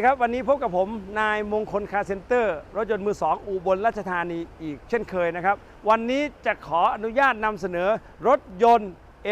ดีครับ วันนี้พบกับผม นายมงคลคาร์เซ็นเตอร์ รถยนต์มือ2อุบลราชธานีอีกเช่นเคยนะครับ วันนี้จะขออนุญาตนำเสนอรถยนต์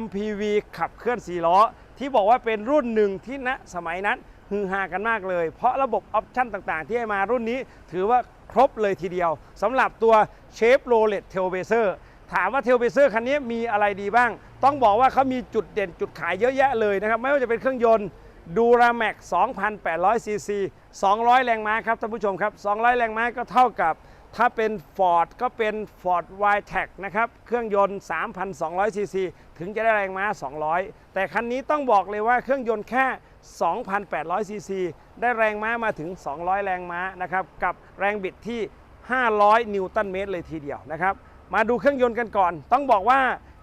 MPV ขับเคลื่อน4ล้อ ที่บอกว่าเป็นรุ่นหนึ่งที่ณสมัยนั้นฮือฮากันมากเลย เพราะระบบออปชั่นต่างๆ ที่ให้มารุ่นนี้ถือว่าครบเลยทีเดียวสำหรับตัวเชฟโรเลตเทลเบเซอร์ถามว่าเทลเบเซอร์คันนี้มีอะไรดีบ้าง ต้องบอกว่าเขามีจุดเด่นจุดขายเยอะแยะเลยนะครับ ไม่ว่าจะเป็นเครื่องยนต์ ดูราแม็ก2,800ซีซี200 แรงม้าครับท่านผู้ชมครับ 200 แรงม้าก็เท่ากับ ถ้าเป็น Ford ก็เป็น Ford w i t e c นะครับ เครื่องยนต์ 3,200ซีซีถึงจะได้แรงม้า 200 แต่คันนี้ต้องบอกเลยว่าเครื่องยนต์แค่ 2,800ซีซีได้แรงม้ามาถึง 200 แรงม้านะครับ กับแรงบิดที่ 500 นิวตันเมตรเลยทีเดียวนะครับ มาดูเครื่องยนต์กันก่อน ต้องบอกว่า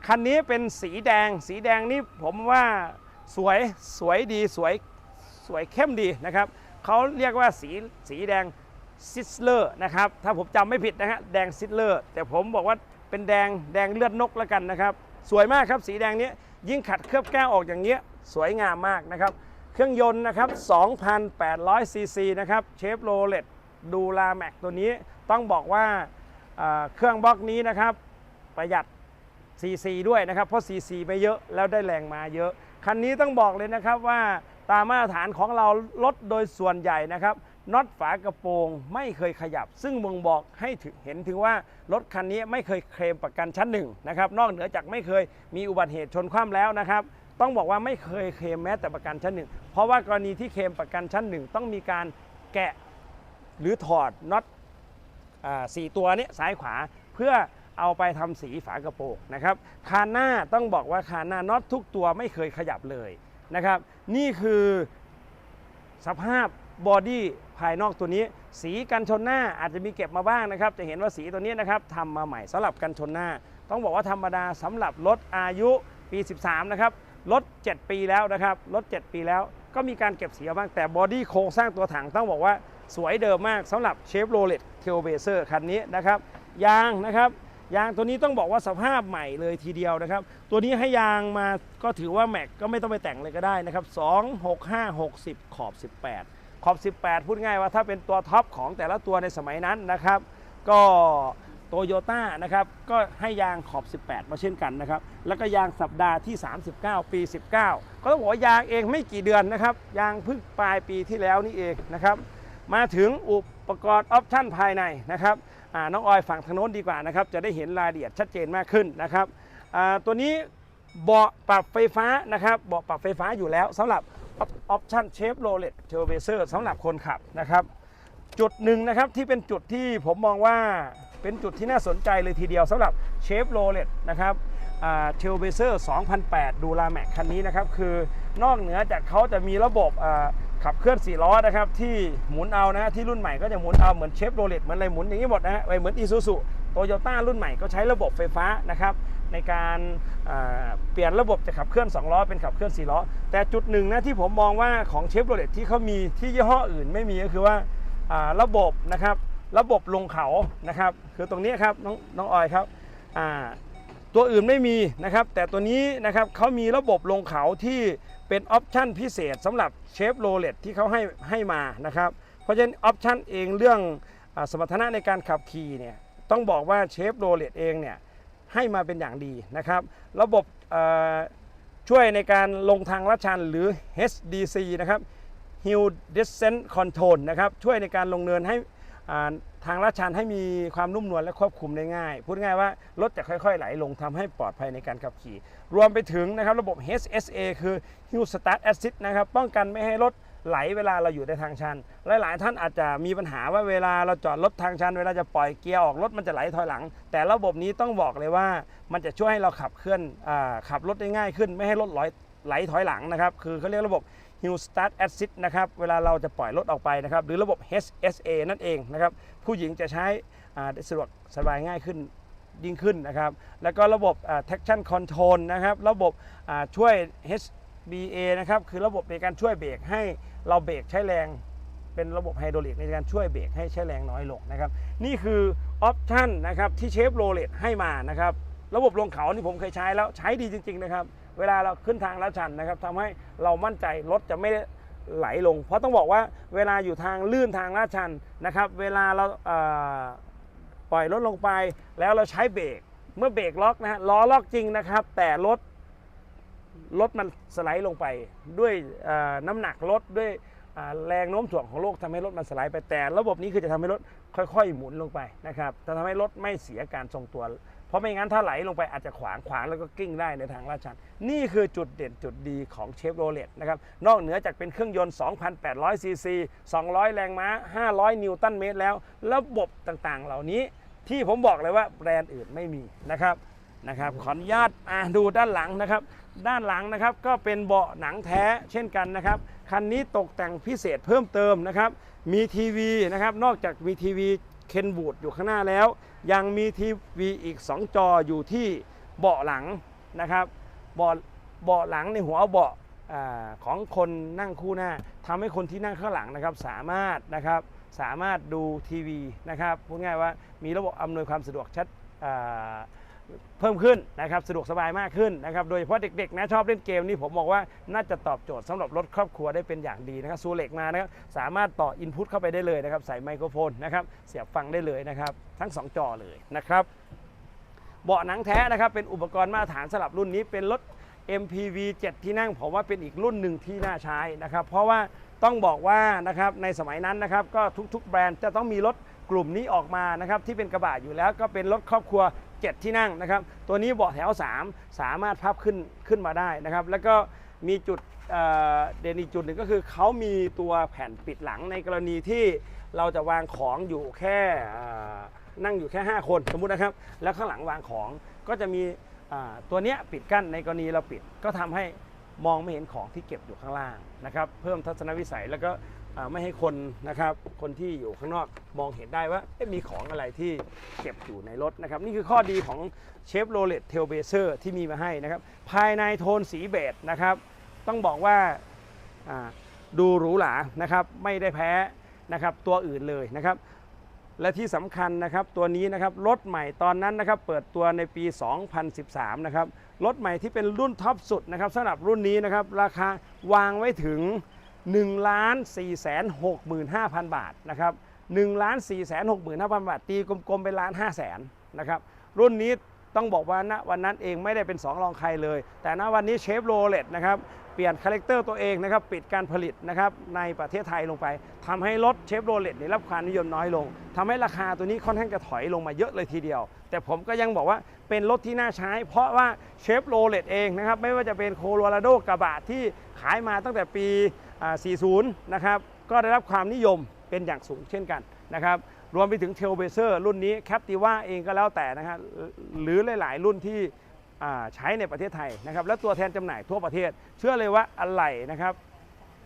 คันนี้เป็นสีแดง สีแดงนี่ผมว่า สวยสวยดีสวยสวยเข้มดีนะครับเขาเรียกว่าสีสีแดงซิสเลอร์นะครับถ้าผมจำไม่ผิดนะฮะแดงซิสเลอร์แต่ผมบอกว่าเป็นแดงแดงเลือดนกแล้วกันนะครับ สวยมากครับสีแดงนี้ยิ่งขัดเคลือบแก้วออกอย่างเงี้ยสวยงามมากนะครับ เครื่องยนต์นะครับ2,800ซีซีนะครับเชฟโรเลตดูลาแม็กตัวนี้ต้องบอกว่าเครื่องบล็อกนี้นะครับประหยัด CC ด้วยนะครับเพราะ CC ไม่เยอะแล้วได้แรงมาเยอะ คันนี้ต้องบอกเลยนะครับว่าตามมาตรฐานของเรารถโดยส่วนใหญ่นะครับน็อตฝากระโปรงไม่เคยขยับ ซึ่งบ่งบอกให้เห็นถึงว่ารถคันนี้ไม่เคยเคลมประกันชั้นหนึ่งนะครับนอกเหนือจากไม่เคยมีอุบัติเหตุชนคว่ำแล้วนะครับ ต้องบอกว่าไม่เคยเคลมแม้แต่ประกันชั้นหนึ่งเพราะว่ากรณีที่เคลมประกันชั้นหนึ่งต้องมีการแกะหรือถอดน็อตสี่ตัวนี้ซ้ายขวาเพื่อ เอาไปทำสีฝากระโปรงนะครับคานหน้าต้องบอกว่าคานหน้าน็อตทุกตัวไม่เคยขยับเลยนะครับ นี่คือสภาพบอดี้ภายนอกตัวนี้ สีกันชนหน้าอาจจะมีเก็บมาบ้างนะครับ จะเห็นว่าสีตัวนี้นะครับทำมาใหม่สำหรับกันชนหน้า ต้องบอกว่าธรรมดาสำหรับรถอายุปี 13 นะครับรถ7 ปีแล้วนะครับรถ7 ปีแล้ว ก็มีการเก็บสีเอาบ้างแต่บอดี้โครงสร้างตัวถังต้องบอกว่าสวยเดิมมากสำหรับเชฟโรเลตเทลเบเซอร์คันนี้นะครับยางนะครับ ยางตัวนี้ต้องบอกว่าสภาพใหม่เลยทีเดียวนะครับ ตัวนี้ให้ยางมาก็ถือว่าแม็กก็ไม่ต้องไปแต่งเลยก็ได้นะครับ 2 6 5 60 ขอบ 18 ขอบ 18 พูดง่ายว่าถ้าเป็นตัวท็อปของแต่ละตัวในสมัยนั้นนะครับ ก็โตโยต้านะครับ ก็ให้ยางขอบ 18 มาเช่นกันนะครับ แล้วก็ยางสัปดาห์ที่ 39 ปี 19 ก็ต้องบอกว่ายางเองไม่กี่เดือนนะครับ ยางพิ่งปลายปีที่แล้วนี่เองนะครับ มาถึงอุปกรณ์ออปชั่นภายในนะครับ น้องออยฝั่งทางโน้นดีกว่านะครับจะได้เห็นรายละเอียดชัดเจนมากขึ้นนะครับตัวนี้เบาะปรับไฟฟ้านะครับเบาะปรับไฟฟ้าอยู่แล้วสำหรับออปชั่นเชฟโรเลตเทอร์เบเซอร์สำหรับคนขับนะครับ จุดหนึ่งนะครับที่เป็นจุดที่ผมมองว่าเป็นจุดที่น่าสนใจเลยทีเดียวสำหรับเชฟโรเลตนะครับเทลเบเซอร์2008 ดูลาแม็กคันนี้นะครับ คือนอกเหนือจากเขาจะมีระบบ ขับเคลื่อน4ล้อนะครับที่หมุนเอานะที่รุ่นใหม่ก็จะหมุนเอาเหมือนเชฟโรเลตเหมือนอะไรหมุนอย่างนี้หมดนะฮะเหมือนอีซูซูโตโยต้ารุ่นใหม่ก็ใช้ระบบไฟฟ้านะครับในการเปลี่ยนระบบจากขับเคลื่อน 2 ล้อเป็นขับเคลื่อน 4 ล้อ แต่จุดหนึ่งนะที่ผมมองว่าของเชฟโรเลตที่เขามีที่ยี่ห้ออื่นไม่มีก็คือว่าาระบบนะครับระบบลงเขานะครับคือตรงนี้ครับน้องน้องออยครับตัวอื่นไม่มีนะครับแต่ตัวนี้นะครับเขามีระบบลงเขาที่ เป็นออปชันพิเศษสำหรับเชฟโรเลตที่เขาให้ให้มานะครับ เพราะฉะนั้นออปชันเองเรื่องอสมรรถนะในการขับขี่เนี่ยต้องบอกว่าเชฟโรเลตเองเนี่ยให้มาเป็นอย่างดีนะครับ ระบบช่วยในการลงทางลาดชันหรือ HDC นะครับ Hill Descent Control นะครับช่วยในการลงเนินให้ ทางลาดชันให้มีความนุ่มนวลและควบคุมได้ง่าย พูดง่ายว่ารถจะค่อยๆ ไหลลงทำให้ปลอดภัยในการขับขี่ รวมไปถึงนะครับระบบ HSA คือ Hill Start Assist นะครับป้องกันไม่ให้รถไหลเวลาเราอยู่ในทางชัน หลาย ๆ ท่านอาจจะมีปัญหาว่าเวลาเราจอดรถทางชัน เวลาจะปล่อยเกียร์ออกรถมันจะไหลถอยหลัง แต่ระบบนี้ต้องบอกเลยว่า มันจะช่วยให้เราขับเคลื่อนอขับรถได้ง่ายขึ้น ไม่ให้รถไหลถอยหลังนะครับ คือเขาเรียกระบบ Hill Start Assist นะครับเวลาเราจะปล่อยรถออกไปนะครับหรือระบบ HSA นั่นเองนะครับผู้หญิงจะใช้สะดวกสบายง่ายขึ้นยิ่งขึ้นนะครับ แล้วก็ระบบ traction control นะครับ ระบบช่วย HBA นะครับ คือระบบในการช่วยเบรกให้เราเบรกใช้แรง เป็นระบบไฮดรอลิกในการช่วยเบรกให้ใช้แรงน้อยลงนะครับ นี่คือออปชันนะครับที่เชฟโรเลตให้มานะครับ ระบบลงเขานี่ผมเคยใช้แล้วใช้ดีจริง ๆ นะครับ เวลาเราขึ้นทางลาดชันนะครับทำให้เรามั่นใจรถจะไม่ไหลลง เพราะต้องบอกว่าเวลาอยู่ทางลื่นทางลาดชันนะครับเวลาเราเปล่อยรถลงไป แล้วเราใช้เบรกเมื่อเบรกล็อกนะฮะล้อล็อกจริงนะครับ แต่รถรถมันสไลด์ลงไป ด้วยน้ำหนักรถด้วยแรงโน้มถ่วงของโลกทำให้รถมันสไลด์ไปแต่ ระบบนี้คือจะทำให้รถค่อย ๆ หมุนลงไปนะครับจะทำให้รถไม่เสียการทรงตัว เพราะไม่งั้นถ้าไหลลงไปอาจจะขวางขวางแล้วก็กิ้งได้ในทางลาดชัน นี่คือจุดเด่นจุดดีของเชฟโรเลตนะครับนอกเหนือจากเป็นเครื่องยนต์ 2,800 ซีซี 200 แรงม้า 500 นิวตันเมตรแล้ว ระบบต่างๆ เหล่านี้ที่ผมบอกเลยว่าแบรนด์อื่นไม่มีนะครับนะครับขออนุญาตอะดูด้านหลังนะครับ ด้านหลังนะครับก็เป็นเบาะหนังแท้เช่นกันนะครับคันนี้ตกแต่งพิเศษเพิ่มเติมนะครับมีทีวีนะครับนอกจากมีทีวี เคนบูดอยู่ข้างหน้าแล้ว ยังมีทีวีอีก 2 จออยู่ที่เบาะหลังนะครับเบาะเบาะหลังในหัวเบาะของคนนั่งคู่หน้าทำให้คนที่นั่งข้างหลังนะครับ สามารถนะครับสามารถดูทีวีนะครับพูดง่ายว่ามีระบบอำนวยความสะดวกชัดอ เพิ่มขึ้นนะครับสะดวกสบายมากขึ้นนะครับโดยเฉพาะเด็กๆนะชอบเล่นเกมนี่ผมบอกว่าน่าจะตอบโจทย์สำหรับรถครอบครัวได้เป็นอย่างดีนะครับซูเล็กมานะครับสามารถต่ออินพุตเข้าไปได้เลยนะครับใส่ไมโครโฟนนะครับเสียบฟังได้เลยนะครับทั้งสองจอเลยนะครับเบาะหนังแท้นะครับเป็นอุปกรณ์มาตรฐานสำหรับรุ่นนี้เป็นรถ MPV 7 ที่นั่งผมว่าเป็นอีกรุ่นหนึ่งที่น่าใช้นะครับเพราะว่าต้องบอกว่านะครับในสมัยนั้นนะครับก็ทุกๆ แบรนด์จะต้องมีรถกลุ่มนี้ออกมานะครับที่เป็นกระบะอยู่แล้วก็เป็นรถครอบครัว 7 ที่นั่งนะครับ ตัวนี้เบาะแถว 3 สามารถพับขึ้นขึ้นมาได้นะครับ แล้วก็มีจุดเเด่นอีกจุดหนึ่งก็คือเขามีตัวแผ่นปิดหลังในกรณีที่เราจะวางของอยู่แค่นั่งอยู่แค่ 5 คนสมมุตินะครับ แล้วข้างหลังวางของก็จะมีตัวเนี้ยปิดกั้นในกรณีเราปิดก็ทำให้มองไม่เห็นของที่เก็บอยู่ข้างล่างนะครับ เพิ่มทัศนวิสัยแล้วก็ ไม่ให้คนนะครับ คนที่อยู่ข้างนอกมองเห็นได้ว่ามีของอะไรที่เก็บอยู่ในรถนะครับ นี่คือข้อดีของเชฟโรเลตเทลเบเซอร์ที่มีมาให้นะครับ ภายในโทนสีเบจนะครับ ต้องบอกว่าอ่าดูหรูหรานะครับ ไม่ได้แพ้นะครับ ตัวอื่นเลยนะครับ และที่สำคัญนะครับ ตัวนี้นะครับรถใหม่ตอนนั้นนะครับ เปิดตัวในปี 2013 นะครับรถใหม่ที่เป็นรุ่นท็อปสุดนะครับสำหรับรุ่นนี้นะครับ ราคาวางไว้ถึง 1 4 6 5 0 0 0 บาทนะครับ1 4 6 5 0 0 0 บาท ตีกลมๆเป็นล้าน5แสนนะครับรุ่นนี้ต้องบอกว่าณวันนั้นเองไม่ได้เป็น 2 รองใครเลย แต่ณวันนี้เชฟโรเลตนะครับเปลี่ยนคาแรคเตอร์ตัวเองนะครับปิดการผลิตนะครับในประเทศไทยลงไปทำให้รถเชฟโรเลตได้รับความนิยมน้อยลงทำให้ราคาตัวนี้ค่อนข้างจะถอยลงมาเยอะเลยทีเดียว แต่ผมก็ยังบอกว่าเป็นรถที่น่าใช้ เพราะว่าเชฟโรเลตเองนะครับไม่ว่าจะเป็นโคโลราโดกระบะที่ขายมาตั้งแต่ปี 40 นะครับ ก็ได้รับความนิยมเป็นอย่างสูงเช่นกันนะครับ รวมไปถึงเทลเบเซอร์รุ่นนี้แคปติว่าเองก็แล้วแต่นะครับหรือหลาย ๆ รุ่นที่ใช้ในประเทศไทยนะครับ และตัวแทนจำหน่ายทั่วประเทศ เชื่อเลยว่าอะไหล่นะครับ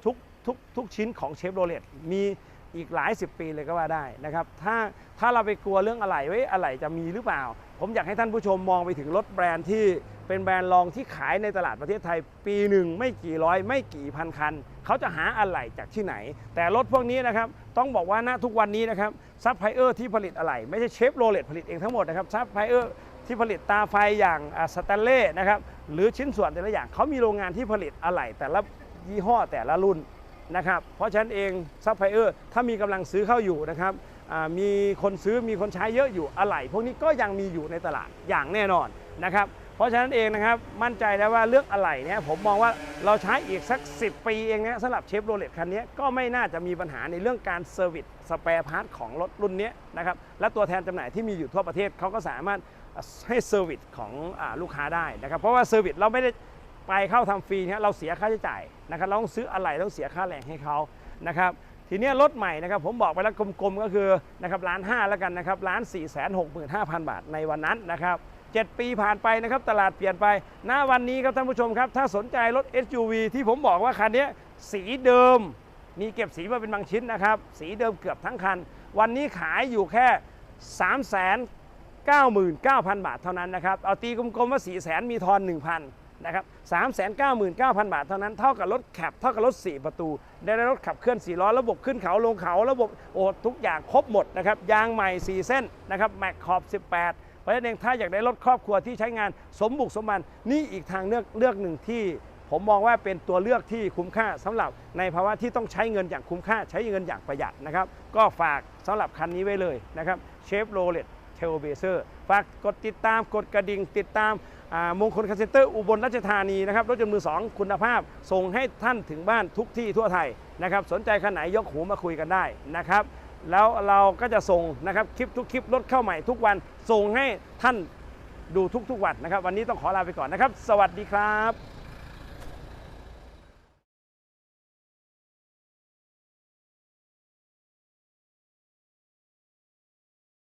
ทุกทุกทุกชิ้นของเชฟโรเลตมีอีกหลายสิบปีเลยก็ว่าได้นะครับ ถ้าถ้าเราไปกลัวเรื่องอะไหล่ไว้ยอะไหล่จะมีหรือเปล่า ผมอยากให้ท่านผู้ชมมองไปถึงรถแบรนด์ที่เป็นแบรนด์รองที่ขายในตลาดประเทศไทย ปีหนึ่งไม่กี่ร้อย ไม่กี่พันคัน เขาจะหาอะไหล่จากที่ไหน แต่รถพวกนี้นะครับต้องบอกว่าณทุกวันนี้นะครับซัพพลายเออร์ที่ผลิตอะไหล่ไม่ใช่เชฟโรเลตผลิตเองทั้งหมดนะครับซัพพลายเออร์ที่ผลิตตาไฟอย่างสแตนเล่นะครับหรือชิ้นส่วนแต่ละอย่างเขามีโรงงานที่ผลิตอะไหล่แต่ละยี่ห้อแต่ละรุ่นนะครับเพราะฉะนั้นเองซัพพลายเออร์ถ้ามีกำลังซื้อเข้าอยู่นะครับมีคนซื้อมีคนใช้เยอะอยู่อะไหล่พวกนี้ก็ยังมีอยู่ในตลาดอย่างแน่นอนนะครับ ราะฉะนั้นเองนะครับมั่นใจแล้วว่าเรื่องอะไหล่เนี่ยผมมองว่าเราใช้อีกสัก 10 ปีเองนะสำหรับเชฟโรเลตคันนี้ก็ไม่น่าจะมีปัญหาในเรื่องการเซอร์วิสสเปร์พาร์ทของรถรุ่นนี้นะครับและตัวแทนจำหน่ายที่มีอยู่ทั่วประเทศเขาก็สามารถให้เซอร์วิสของอลูกค้าได้นะครับเพราะว่าเซอร์วิสเราไม่ได้ไปเข้าทำฟรีนี่ยเราเสียค่าใช้จ่ายนะครับเราต้องซื้ออะไรต้องเสียค่าแรงให้เขานะครับทีนี้รถใหม่นะครับผมบอกไปแล้วกลมๆก็คือนะครับล้านห้าแล้วกันนะครับล้านสี่แสนหกหมื่นห้าพันบาทในวันนั้นนะครับ เจ็ดปีผ่านไปนะครับตลาดเปลี่ยนไป ณ วันนี้ครับท่านผู้ชมครับ ถ้าสนใจรถ SUV ที่ผมบอกว่าคันนี้สีเดิม มีเก็บสีมาเป็นบางชิ้นนะครับ สีเดิมเกือบทั้งคัน วันนี้ขายอยู่แค่ 3 9 9 0 0 0 บาทเท่านั้นนะครับ เอาตีกลมๆว่า 4 0 0 0 0มีทอน 1,000นะครับ3 9 9 0 0 0บาทเท่านั้น เท่ากับรถแคปเท่ากับรถ 4 ประตู ได้รถขับเคลื่อน 4 ล้อ ระบบขึ้นเขาลงเขา ระบบโอ้ทุกอย่างครบหมดนะครับ ยางใหม่ 4 เส้นนะครับ แม็กขอบ 18 เพราะฉะนั้นเองถ้าอยากได้รถครอบครัวที่ใช้งานสมบุกสมบันนี่อีกทางเลือกเลือกหนึ่งที่ ผมมองว่าเป็นตัวเลือกที่คุ้มค่าสำหรับในภาวะที่ต้องใช้เงินอย่างคุ้มค่าใช้เงินอย่างประหยัดนะครับ ก็ฝากสำหรับคันนี้ไว้เลยนะครับเชฟโรเลตเทลเบเซอร์ฝากกดติดตามกดกระดิ่งติดตามมงคลคาเซนเตอร์อุบลราชธานีนะครับรถยนต์มือ 2 คุณภาพ ส่งให้ท่านถึงบ้านทุกที่ทั่วไทยนะครับสนใจคันไหนยกหูมาคุยกันได้นะครับ แล้วเราก็จะส่งนะครับคลิปทุกคลิปรถเข้าใหม่ทุกวันส่งให้ท่านดูทุกๆวันนะครับ วันนี้ต้องขอลาไปก่อนนะครับ สวัสดีครับ